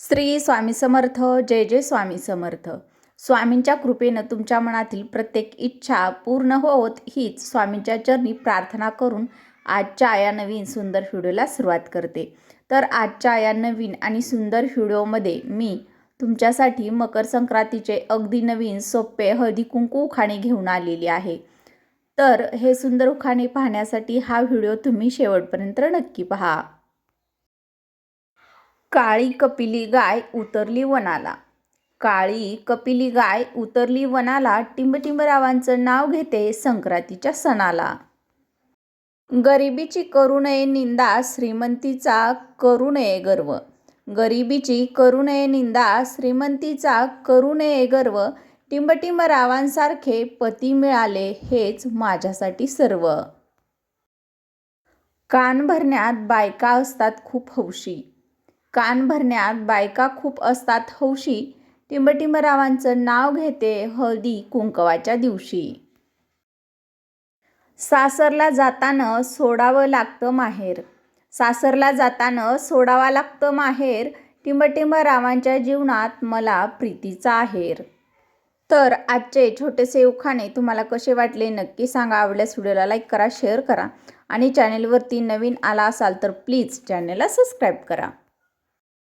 श्री स्वामी समर्थ जय जय स्वामी समर्थ. स्वामींच्या कृपेनं तुमच्या मनातील प्रत्येक इच्छा पूर्ण होत हीच स्वामींच्या चरणी प्रार्थना करून आजच्या या नवीन सुंदर व्हिडिओला सुरुवात करते. तर आजच्या या नवीन आणि सुंदर व्हिडिओमध्ये मी तुमच्यासाठी मकर संक्रांतीचे अगदी नवीन सोपे हळदी कुंकू उखाणे घेऊन आलेली आहे. तर हे सुंदर उखाणे पाहण्यासाठी हा व्हिडिओ तुम्ही शेवटपर्यंत नक्की पहा. काळी कपिली गाय उतरली वनाला. काळी कपिली गाय उतरली वनाला टिंबटिंबरावांचं नाव घेते संक्रांतीच्या सणाला. गरिबीची करू नये निंदा श्रीमंतीचा करू नये गर्व. गरिबीची करू नये निंदा श्रीमंतीचा करू नये गर्व. टिंबटिंबरावांसारखे पती मिळाले हेच माझ्यासाठी सर्व. कान भरण्यात बायका असतात खूप हौशी. कान भरण्यात बायका खूप असतात हौशी. टिंबटिंबरावांचं नाव घेते हळदी कुंकवाच्या दिवशी. सासरला जाताना सोडावं लागतं माहेर. सासरला जाताना सोडावा लागतं माहेर. टिंबटिंबरावांच्या जीवनात मला प्रीतीचा आहेर. तर आजचे छोटेसे उखाणे तुम्हाला कसे वाटले नक्की सांगा. आवडल्यास व्हिडिओला लाईक करा शेअर करा आणि चॅनेलवरती नवीन आला असाल तर प्लीज चॅनेलला सबस्क्राईब करा.